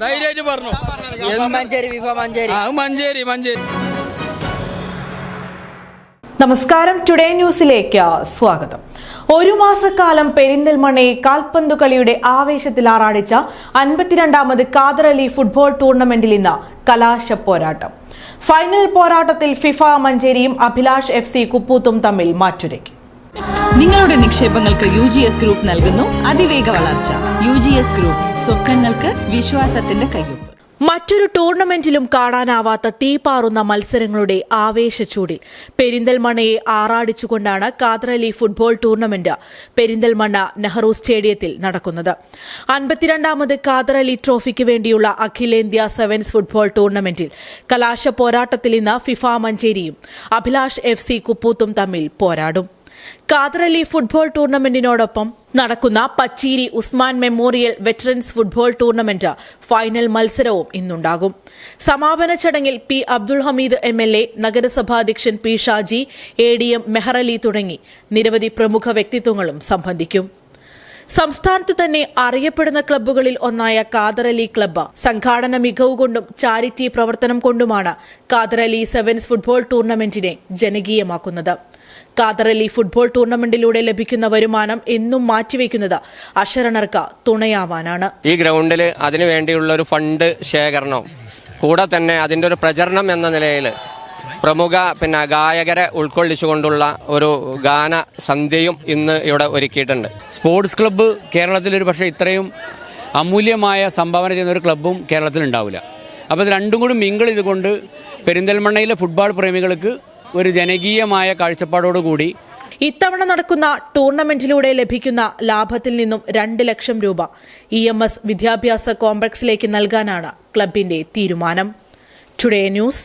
ധൈര്യമായിട്ട് പറഞ്ഞു. മഞ്ചേരി വിഭ മഞ്ചേരി? ആ മഞ്ചേരി മഞ്ചേരി. നമസ്കാരം ടുഡേ ന്യൂസിലേക്ക് സ്വാഗതം. ഒരു മാസക്കാലം പെരിന്തൽമണ്ണയെ കാൽപന്തു കളിയുടെ ആവേശത്തിൽ ആറാടിച്ച അൻപത്തിരണ്ടാമത് കാദറലി അലി ഫുട്ബോൾ ടൂർണമെന്റിൽ ഇന്ന് കലാശ പോരാട്ടം. ഫൈനൽ പോരാട്ടത്തിൽ ഫിഫ മഞ്ചേരിയും അഭിലാഷ് എഫ് സി കുപ്പൂത്തും തമ്മിൽ മാറ്റുരയ്ക്കും. നിങ്ങളുടെ നിക്ഷേപങ്ങൾക്ക് യു ജി എസ് ഗ്രൂപ്പ് നൽകുന്നു അതിവേഗ വളർച്ച. യു ജി എസ് ഗ്രൂപ്പ് സ്വപ്നങ്ങൾക്ക് വിശ്വാസത്തിന്റെ കയ്യൊപ്പ്. മറ്റൊരു ടൂർണമെന്റിലും കാണാനാവാത്ത തീപാറുന്ന മത്സരങ്ങളുടെ ആവേശച്ചൂടിൽ പെരിന്തൽമണ്ണയെ ആറാടിച്ചുകൊണ്ടാണ് കാതറലി ഫുട്ബോൾ ടൂർണമെന്റ് പെരിന്തൽമണ്ണ നെഹ്റു സ്റ്റേഡിയത്തിൽ നടക്കുന്നത്. അൻപത്തിരണ്ടാമത് കാതറലി ട്രോഫിക്ക് വേണ്ടിയുള്ള അഖിലേന്ത്യാ സെവൻസ് ഫുട്ബോൾ ടൂർണമെന്റിൽ കലാശ പോരാട്ടത്തിൽ ഇന്ന് ഫിഫ മഞ്ചേരിയും അഭിലാഷ് എഫ് സി കുപ്പൂത്തും തമ്മിൽ പോരാടും. അലി ഫുട്ബോൾ ടൂർണമെന്റിനോടൊപ്പം നടക്കുന്ന Pacheeri Usman memorial veterans football tournament final മത്സരവും ഇന്നുണ്ടാകും. സമാപന ചടങ്ങിൽ P Abdul Hameed M L A നഗരസഭാധ്യക്ഷൻ P Shaji A D M Mehrali തുടങ്ങി. നിരവധി പ്രമുഖ വ്യക്തിത്വങ്ങളും സംബന്ധിക്കും. സംസ്ഥാനത്ത് തന്നെ അറിയപ്പെടുന്ന ക്ലബ്ബുകളിൽ ഒന്നായ കാദറലി ക്ലബ്ബ്. സംഘാടന മികവ് കൊണ്ടും ചാരിറ്റി പ്രവർത്തനം കൊണ്ടുമാണ് കാദറലി സെവൻസ് ഫുട്ബോൾ ടൂർണമെന്റിനെ ജനകീയമാക്കുന്നത്. കാദറലി ഫുട്ബോൾ ടൂർണമെന്റിലൂടെ ലഭിക്കുന്ന വരുമാനം എന്നും മാറ്റിവെക്കുന്നത് അശരണർക്ക് തുണയാവാനാണ്. ഈ ഗ്രൗണ്ടിൽ അതിനുവേണ്ടിയുള്ള ഒരു ഫണ്ട് ശേഖരണം കൂടെ തന്നെ അതിന്റെ ഒരു പ്രചരണം എന്ന നിലയിൽ പ്രമുഖ പിന്നെ ഗായകരെ ഉൾക്കൊള്ളിച്ചുകൊണ്ടുള്ള ഒരു ഗാന സന്ധ്യയും ഇന്ന് ഇവിടെ ഒരുക്കിയിട്ടുണ്ട്. സ്പോർട്സ് ക്ലബ്ബ് കേരളത്തിൽ ഒരു പക്ഷേ ഇത്രയും അമൂല്യമായ സംഭാവന ചെയ്യുന്ന ഒരു ക്ലബ്ബും കേരളത്തിൽ ഉണ്ടാവില്ല. അപ്പോൾ ഇത് രണ്ടും കൂടി മിങ്കിൾ ഇതുകൊണ്ട് പെരിന്തൽമണ്ണയിലെ ഫുട്ബോൾ പ്രേമികൾക്ക് ഒരു ജനകീയമായ കാഴ്ചപ്പാടോടുകൂടി ഇത്തവണ നടക്കുന്ന ടൂർണമെന്റിലൂടെ ലഭിക്കുന്ന ലാഭത്തിൽ നിന്നും രണ്ട് ലക്ഷം രൂപ ഇ എം എസ് വിദ്യാഭ്യാസ കോംപ്ലക്സിലേക്ക് നൽകാനാണ് ക്ലബിന്റെ തീരുമാനം. ടുഡേ ന്യൂസ്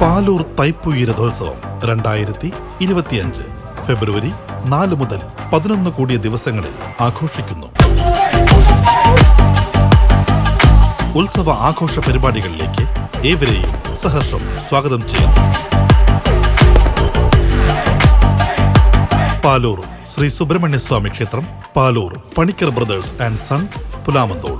Palur തൈപ്പുയരഥോത്സവം രണ്ടായിരത്തി ഇരുപത്തിയഞ്ച് ഫെബ്രുവരി നാല് മുതൽ പതിനൊന്ന് കൂടിയ ദിവസങ്ങളിൽ ആഘോഷിക്കുന്നു. ഉത്സവ ആഘോഷ പരിപാടികളിലേക്ക് ഏവരെയും സഹർഷം സ്വാഗതം ചെയ്യുന്നു. പാലൂർ ശ്രീ സുബ്രഹ്മണ്യ സ്വാമി ക്ഷേത്രം Palur Panicker brothers and sons Pulamanthole.